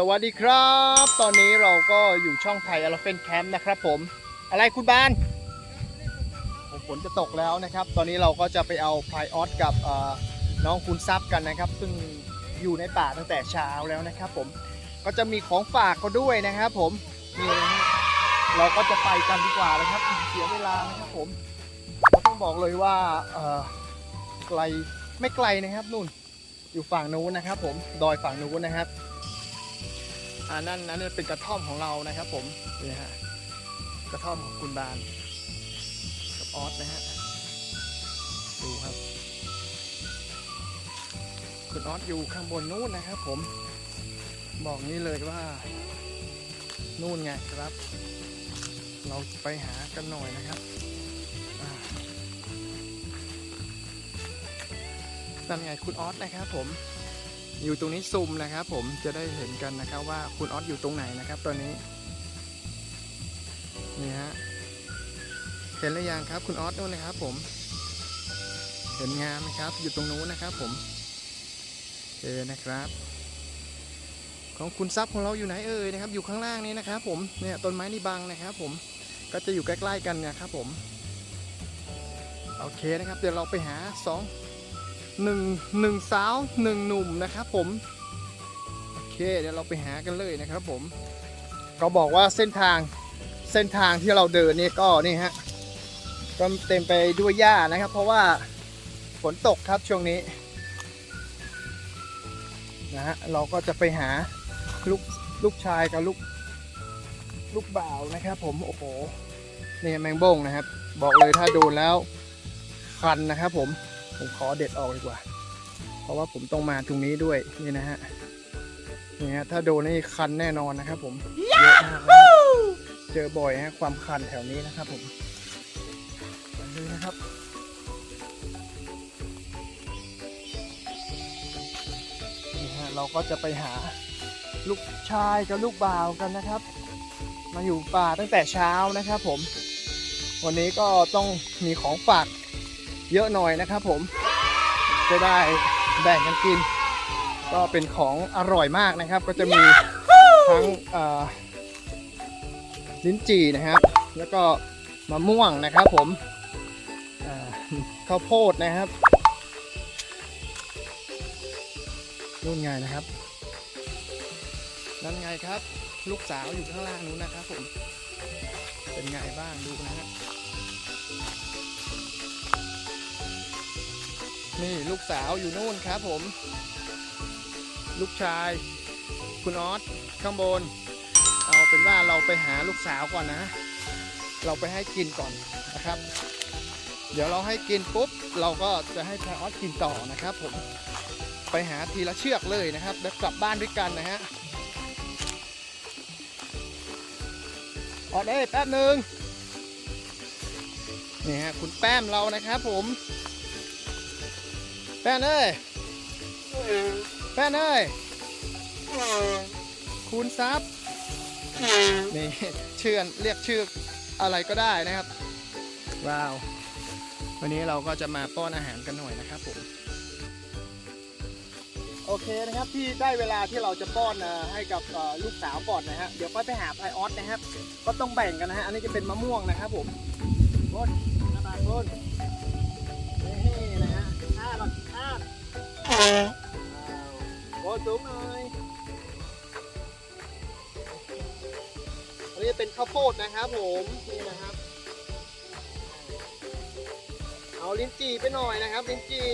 สวัสดีครับ ตอนนี้เราก็อยู่ช่องไทย Elephant Camp นะครับผม อะไรคุณบานผมฝนจะตกแล้วนะครับ ตอนนี้เราก็จะไปเอาพายออสกับน้องคุณซับกันนะครับ ซึ่งอยู่ในป่าตั้งแต่เช้าแล้วนะครับ ผม ก็จะมีของฝากเขาด้วยนะครับ ผมนี่เราก็จะไปกันดีกว่านะครับ เสียเวลานะครับผมก็ต้องบอกเลยว่าไกลไม่ไกลนะครับนู่น อยู่ฝั่งนู้นนะครับ ผม ดอยฝั่งนู้นนะครับ อ่านั่นนั่นเป็นกระท่อมของเรานะครับผมนี่ฮะกระท่อมของคุณบานกับออสนะฮะดูครับ คุณออสอยู่ข้างบนนู้นนะครับ ผม บอกนี้เลยว่า นู่นไงครับ เราไปหากันหน่อยนะครับนั่นไงคุณออสนะครับผม อยู่ตรงนี้ซูมนะครับ ผมจะได้เห็นกันนะครับว่าคุณออสอยู่ตรงไหนนะครับ ตอนนี้นี่ฮะเห็นหรือยังครับ คุณออสนู่นนะครับ ผม เห็นงามไหมครับ อยู่ตรงนู้นนะครับ ผมโอเคนะครับ ของคุณซับของเราอยู่ไหนเอ่ยนะครับ อยู่ข้างล่างนี้นะครับ ผมเนี่ยต้นไม้นี่บังนะครับ ผมก็จะอยู่ใกล้ ๆ กันนะครับ ผมโอเคนะครับ เดี๋ยวเราไปหาสอง หนึ่งหนึ่งสาวหนึ่งหนุ่มนะครับผม โอเคเดี๋ยวเราไปหากันเลยนะครับผม ก็บอกว่าเส้นทางเส้นทางที่เราเดินนี่ก็นี่ฮะก็เต็มไปด้วยหญ้านะครับ เพราะว่าฝนตกครับช่วงนี้นะฮะเราก็จะไปหาลูกลูกชายกับลูกลูกบ่าวนะครับผมโอ้โหนี่แมงบ้งนะครับ บอกเลยถ้าโดนแล้วคันนะครับผม ผมขอเด็ดออกดีกว่า เพราะว่าผมต้องมาตรงนี้ด้วยนี่นะฮะนี่ฮะถ้าโดนนี่คันแน่นอนนะครับผมเยอะมากเจอบ่อยฮะความคันแถวนี้นะครับผมไปเลยนะครับนี่ฮะเราก็จะไปหาลูกชายกับลูกบ่าวกันนะครับ มาอยู่ป่าตั้งแต่เช้านะครับผม วันนี้ก็ต้องมีของฝาก เยอะหน่อยนะครับผมจะได้แบ่งกันกิน ก็เป็นของอร่อยมากนะครับ ก็จะมีทั้งเอ่อลิ้นจี่นะครับ แล้วก็มะม่วงนะครับผมอ่าข้าวโพดนะครับนู่นไงนะครับนั่นไงครับ ลูกสาวอยู่ข้างล่างนู้นนะครับผม เป็นไงบ้างดูนะฮะ นี่ลูกสาวอยู่นู่นครับผม ลูกชาย คุณออสข้างบน เอาเป็นว่าเราไปหาลูกสาวก่อนนะ เราไปให้กินก่อนนะครับ เดี๋ยวเราให้กินปุ๊บ เราก็จะให้พาออสกินต่อนะครับผมไปหาทีละเชือกเลยนะครับ แล้วกลับบ้านด้วยกันนะฮะออสเอ้แป๊บหนึ่งนี่ฮะคุณแป้มเรานะครับผม ป้นเอ้ยแป้นเอ้ยคูณซับนี่เชื่อเรียกชื่ออะไรก็ได้นะครับ ว้าว วันนี้เราก็จะมาป้อนอาหารกันหน่อยนะครับผมโอเคนะครับที่ได้เวลาที่เราจะป้อนให้กับลูกสาวก่อนนะฮะเดี๋ยวก็ไปหาไพออสนะครับ ก็ต้องแบ่งกันนะฮะอันนี้จะเป็นมะม่วงนะครับผมต้นนาบางต้น โอ้สูงหน่อยอันนี้เป็นข้าวโพดนะครับผมนี่นะครับ เอาลิ้นจี่ไปหน่อยนะครับ ลิ้นจี่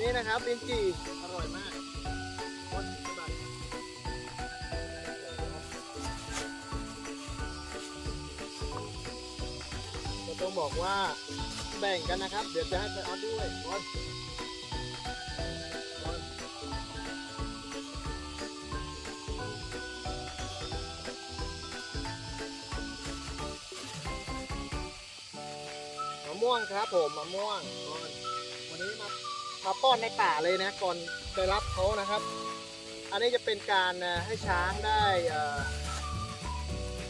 นี่นะครับลิ้นจี่อร่อยมากต้องบอกว่าแบ่งกันนะครับ เดี๋ยวจะให้ไปออดด้วย ม่วงครับผมมะม่วง วันนี้มามาป้อนในป่าเลยนะ ก่อนไปรับเขานะครับ อันนี้จะเป็นการให้ช้างได้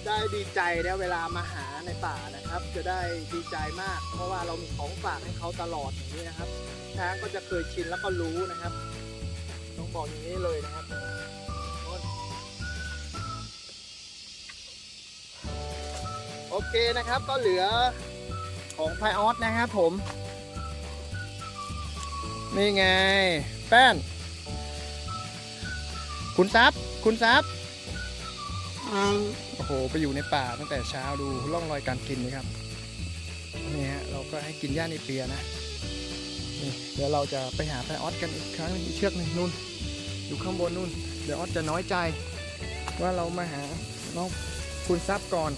ได้ดีใจนะเวลามาหาในป่านะครับ จะได้ดีใจมาก เพราะว่าเรามีของฝากให้เขาตลอดอย่างนี้นะครับ ช้างก็จะเคยชินแล้วก็รู้นะครับ ต้องบอกอย่างนี้เลยนะครับโอเคนะครับก็เหลือ ของไพออสนะครับผม นี่ไง แป้น คุณซับคุณซับโอ้โห ไปอยู่ในป่าตั้งแต่เช้าดูร่องรอยการกินนี่ครับนี่ฮะเราก็ให้กินหญ้าในเปียนะนี่เดี๋ยวเราจะไปหาไพออสกันอีกครั้งอีกเชือกหนึ่งนู่น อยู่ข้างบนนู่น เดี๋ยวออสจะน้อยใจ ว่าเรามาหาน้องคุณซับก่อน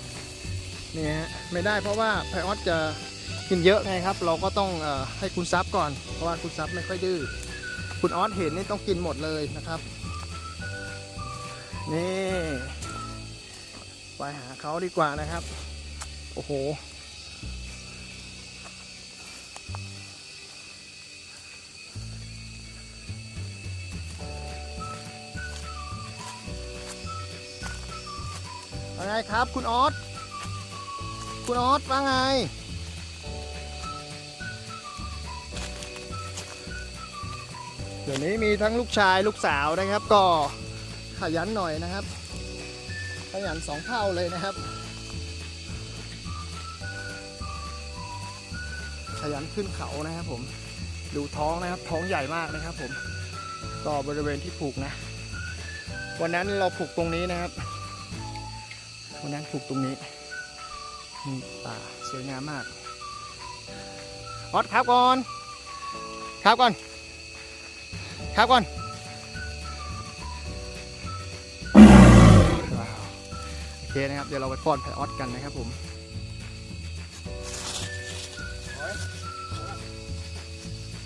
นี่ฮะไม่ได้เพราะว่าไพออสจะ กินเยอะไงครับ เราก็ต้องออให้คุณซับก่อน เพราะว่าคุณซับไม่ค่อยดื้อ คุณออสเห็นนี่ต้องกินหมดเลยนะครับ นี่ ไปหาเขาดีกว่านะครับ โอ้โห ว่าไงครับ คุณออส คุณออสว่าไง ดี๋ยวนี้มีทั้งลูกชายลูกสาวนะครับ ก็ขยันหน่อยนะครับ ขยันสองเท่าเลยนะครับ ขยันขึ้นเขานะครับผมดูท้องนะครับท้องใหญ่มากนะครับผมก็บริเวณที่ผูกนะ วันนั้นเราผูกตรงนี้นะครับ วันนั้นผูกตรงนี้นี่ป่าสวยงามมากออดครับก่อน ครับก่อน ครับก่อนโอเคนะครับ เดี๋ยวเราไปป้อนไพออสกันนะครับผม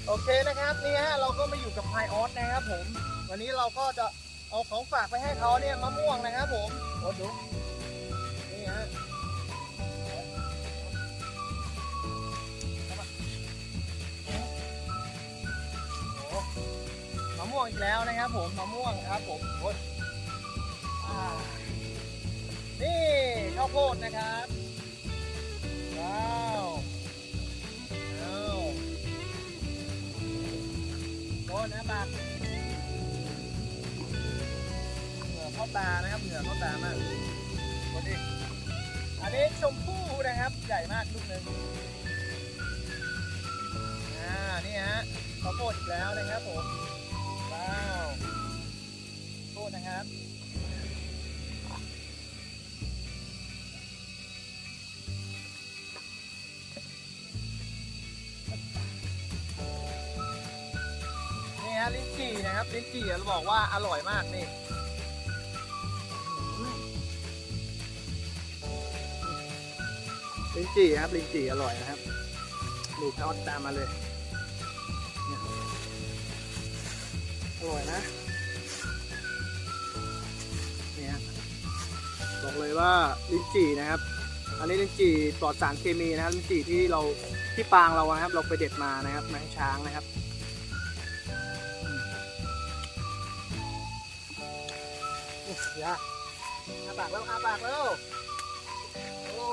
โอเคนะครับนี่ฮะเราก็มาอยู่กับไพออสนะครับผม วันนี้เราก็จะเอาของฝากไปให้เขาเนี่ยมะม่วงนะครับผมโอ้ดูนี่ฮะโอ้ ม่วงอีกแล้วนะครับ ผมมะม่วงครับ ผมโอ้ยอ่านี่ข้าวโพดนะครับว้าวว้าวโอ้นะบากเหงื่อเข้าตานะครับเหงื่อเข้าตามากดูดิอันนี้ชมพู่นะครับ ใหญ่มากลูกหนึ่งอ่านี่ฮะข้าวโพดอีกแล้วนะครับผม ครับนี่ฮะลิ้นจี่นะครับลิ้นจี่เราบอกว่าอร่อยมากนี่ลิ้นจี่ครับลิ้นจี่อร่อยนะครับดูทอดตามมาเลยเนี่ยอร่อยนะ บอกเลยว่าลิ้นจี่นะครับ อันนี้ลิ้นจี่ปลอดสารเคมีนะครับลิ้นจี่ที่เราที่ปางเรานะครับ เราไปเด็ดมานะครับมาให้ช้างนะครับอืมอุ๊ยอยาอาปากแล้วอาปากแล้วโอ้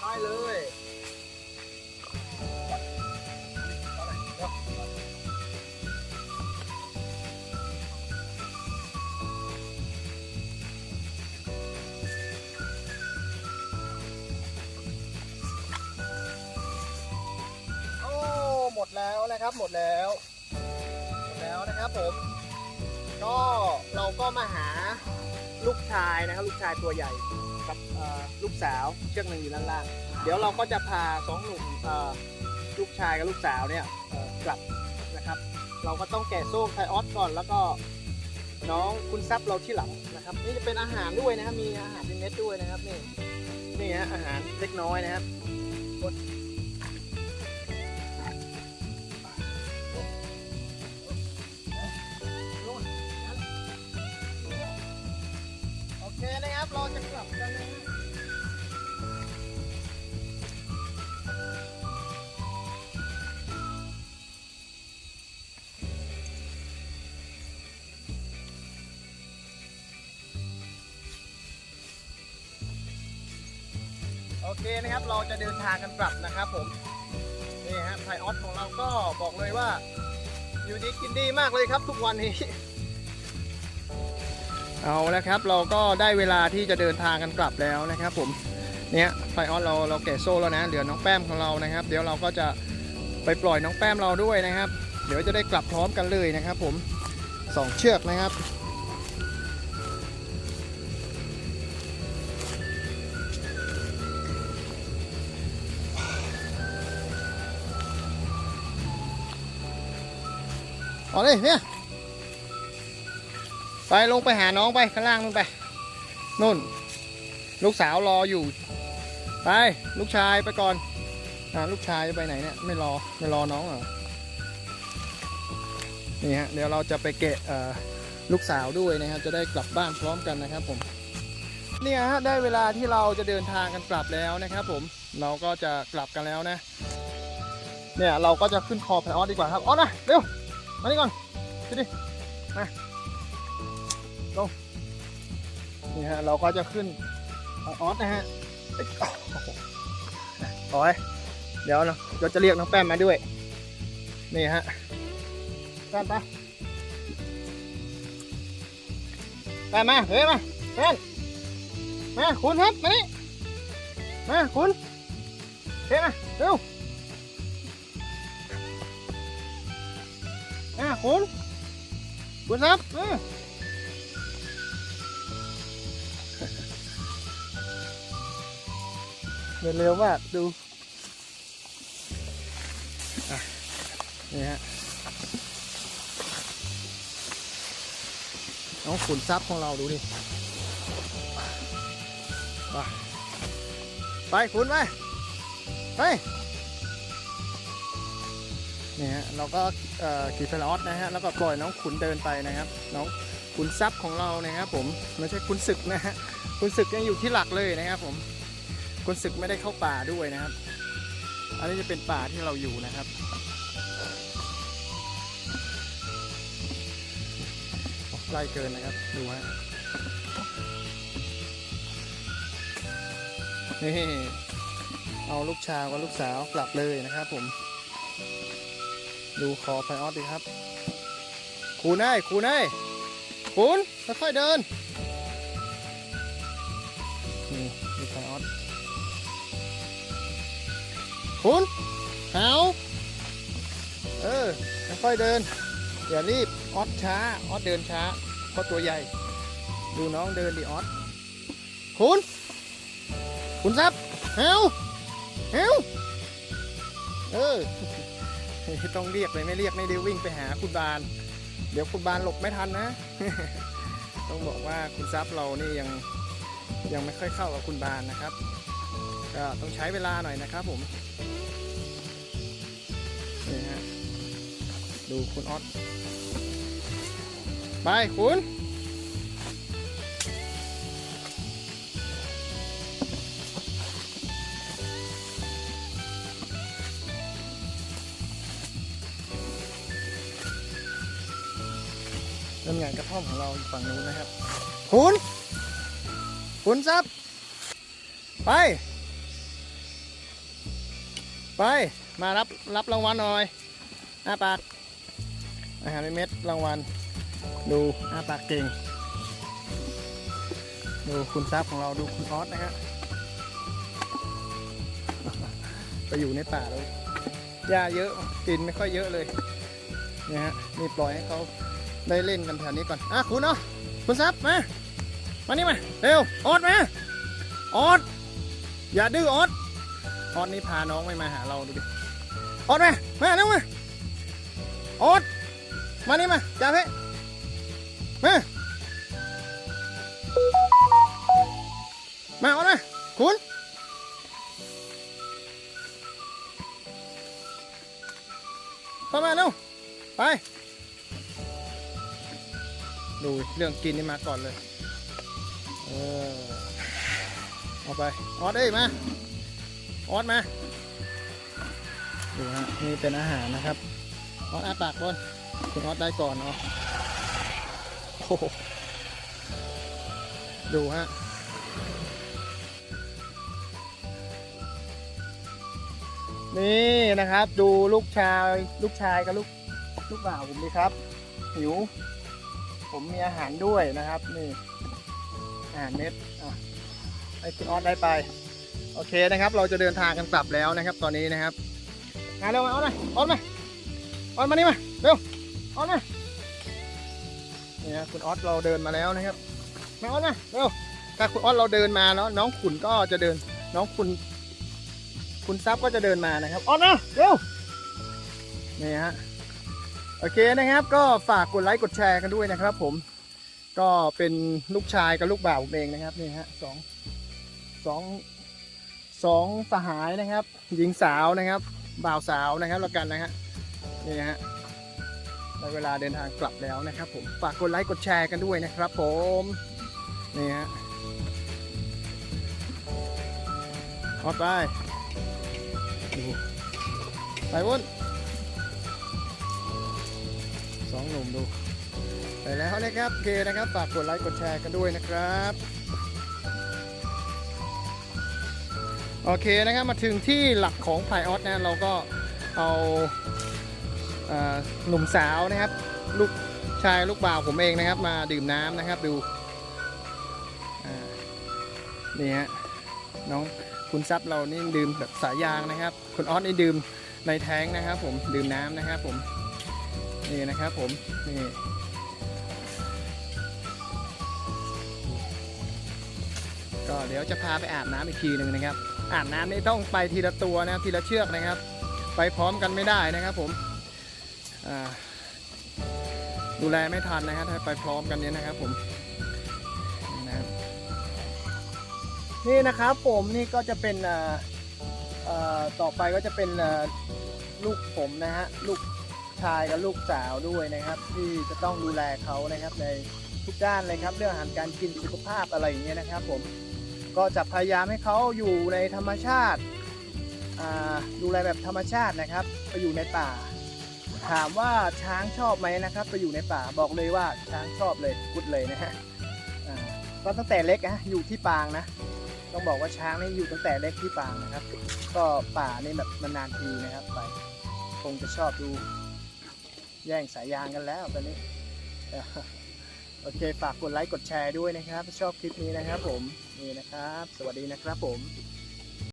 ได้เลย นะครับหมดแล้วหมดแล้วนะครับผม ก็เราก็มาหาลูกชายนะครับ ลูกชายตัวใหญ่กับลูกสาวเชือกหนึ่งอยู่ด้านล่าง เดี๋ยวเราก็จะพาสองหนุ่มลูกชายกับลูกสาวเนี่ยกลับนะครับ เราก็ต้องแกะโซ่ไทออสก่อนแล้วก็น้องคุณซับเราที่หลังนะครับ นี่จะเป็นอาหารด้วยนะครับ มีอาหารเป็นเม็ดด้วยนะครับนี่นี่ฮะอาหารเล็กน้อยนะครับ นะครับเราจะเดินทางกันกลับนะครับผมนี่ฮะไพออสของเราก็บอกเลยว่าอยู่ดีกินดีมากเลยครับทุกวันนี้ เอาและครับเราก็ได้เวลาที่จะเดินทางกันกลับแล้วนะครับ ผมเนี่ยไฟออสเราเราแกะโซ่แล้วนะเหลือน้องแป้มของเรานะครับ เดี๋ยวเราก็จะไปปล่อยน้องแป้มเราด้วยนะครับ เดี๋ยวจะได้กลับพร้อมกันเลยนะครับ ผมสองเชือกนะครับ เอาเลยเนี่ย ไปลงไปหาน้องไปข้างล่างลงไปนู่น ลูกสาวรออยู่ ไปลูกชายไปก่อนอ่าลูกชายไปไหนเนี่ยไม่รอไม่รอน้องเหรอนี่ฮะเดี๋ยวเราจะไปเกะลูกสาวด้วยนะครับจะได้กลับบ้านพร้อมกันนะครับผมเนี่ยฮะได้เวลาที่เราจะเดินทางกันกลับแล้วนะครับผมเราก็จะกลับกันแล้วนะ เนี่ยเราก็จะขึ้นคอไพออสดีกว่าครับออสนะเร็ว มานี่ก่อนขึ้นดิมาลงนี่ฮะเราก็จะขึ้นออสนะฮะโอ้ยเดี๋ยวเราเราจะเรียกน้องแป้มมาด้วย นี่ฮะแป้มไปแป้มมาเฮ้ยมาแป้มมาคุณครับมานี่มาคุณเฮ้ยมาเร็ว คุณคุณครับเดินเร็วมากดูนี่ฮะน้องขุนทรัพย์ของเราดูดิไปไปขุนไปไป นี่ฮะเราก็ขี่ไฟลอสนะฮะแล้วก็ปล่อยน้องขุนเดินไปนะครับ น้องขุนทรัพย์ของเรานะครับผมไม่ใช่ขุนศึกนะฮะขุนศึกยังอยู่ที่หลักเลยนะครับ ผมขุนศึกไม่ได้เข้าป่าด้วยนะครับ อันนี้จะเป็นป่าที่เราอยู่นะครับใกล้เกินนะครับดูฮะนี่เอาลูกชายกับลูกสาวกลับเลยนะครับผม ดูคอไพออสดีครับคูนเอ้ยคูนเอ้ยคูนค่อยๆเดิน นี่ดูไพออสคูนหาวเออค่อยๆเดิน อย่ารีบออสช้าออสเดินช้าเพราะตัวใหญ่ ดูน้องเดินดิออสคุณคุณซับเฮวเฮวเออ ต้องเรียกเลยไม่เรียกไม่ได้วิ่งไปหาคุณบาน เดี๋ยวคุณบานหลบไม่ทันนะ ต้องบอกว่าคุณซับเรานี่ยังยังไม่ค่อยเข้ากับคุณบานนะครับ ก็ต้องใช้เวลาหน่อยนะครับผมนี่ฮะดูคุณออสไปคุณ เริ่มงานกระท่อมของเราอยู่ฝั่งนู้นนะครับคุณคุณซับไป ไป มารับรับรางวัลหน่อยอ้าปากอาหารเม็ดรางวัล ดูอ้าปากเก่ง ดูคุณซับของเราดูคุณออสนะฮะไปอยู่ในป่าเลยหญ้าเยอะกินไม่ค่อยเยอะเลยเนี่ยฮะนี่ปล่อยให้เขา ได้เล่นกันแถวนี้ก่อนอะคุณเนาะคุณซับมา มานี่มา เร็วออสมาออสอย่าดื้อออสออสนี่พาน้องไม่มาหาเราดูดิออสมา มาเร็วมาออสมานี่มาจับให้มามาเอานะคุณเข้ามาเร็วไป ดูเรื่องกินนี่มาก่อนเลย เออเอาไป ออสเอ้ยมา ออสมา ดูฮะนี่เป็นอาหารนะครับ ออสอาปากบนคุณออสได้ก่อนเนาะโอ้โหดูฮะนี่นะครับ ดูลูกชาย ลูกชายกับลูกลูกบ่าวผมดีครับ หิว ผมมีอาหารด้วยนะครับนี่อาหารเม็ดอะให้คุณออสได้ไป โอเคนะครับ เราจะเดินทางกันกลับแล้วนะครับ ตอนนี้นะครับมาเร็วมาเอาหน่อยออนมาออนมานี่มาเร็วออนมานี่นะคุณออสเราเดินมาแล้วนะครับมาออนมาเร็วถ้าคุณออสเราเดินมาเนาะน้องขุนก็จะเดินน้องคุณคุณซับก็จะเดินมานะครับออนมาเร็วนี่ฮะ โอเคนะครับ ก็ฝากกดไลค์กดแชร์กันด้วยนะครับ ผมก็เป็นลูกชายกับลูกบ่าวผมเองนะครับนี่ฮะสองสองสองสหายนะครับ หญิงสาวนะครับบ่าวสาวนะครับแล้วกันนะฮะนี่ฮะได้เวลาเดินทางกลับแล้วนะครับ ผมฝากกดไลค์กดแชร์กันด้วยนะครับ ผมนี่ฮะออดไปไปวุ้น สองหนุ่มดูไปแล้วนะครับโอเคนะครับฝากกดไลค์กดแชร์กันด้วยนะครับโอเคนะครับมาถึงที่หลักของไพออสนะเราก็เอาเอ่อหนุ่มสาวนะครับ ลูกชายลูกบ่าวผมเองนะครับ มาดื่มน้ำนะครับดูนี่ฮะน้องคุณซับเรานี่ดื่มแบบสายยางนะครับ คุณออสนี่ดื่มในแท้งนะครับ ผมดื่มน้ำนะครับผม นี่นะครับผม นี่ก็เดี๋ยวจะพาไปอาบน้ำอีกทีหนึ่งนะครับ อาบน้ำนี่ต้องไปทีละตัวนะครับทีละเชือกนะครับ ไปพร้อมกันไม่ได้นะครับผมดูแลไม่ทันนะครับถ้าไปพร้อมกันเนี้นะครับผมนี่นะครับนี่นะครับผมนี่ก็จะเป็นต่อไปก็จะเป็นลูกผมนะฮะลูก ชายกับลูกสาวด้วยนะครับ ที่จะต้องดูแลเขานะครับในทุกด้านเลยครับ เรื่องอาหารการกินสุขภาพอะไรอย่างเงี้ยนะครับ ผมก็จะพยายามให้เขาอยู่ในธรรมชาติาดูแลแบบธรรมชาตินะครับ ไปอยู่ในป่า ถามว่าช้างชอบไหมนะครับ ไปอยู่ในป่าบอกเลยว่าช้างชอบเลยกุดเลยนะฮะก็ตั้งแต่เล็กนะอยู่ที่ปางนะต้องบอกว่าช้างนี่อยู่ตั้งแต่เล็กที่ปางนะครับ ก็ป่านี่แบบนานๆทีนะครับไป คงจะชอบดู แย่งสายยางกันแล้วตอนนี้โอเคฝากกดไลค์กดแชร์ด้วยนะครับถ้าชอบคลิปนี้นะครับผมนี่นะครับ สวัสดีนะครับผม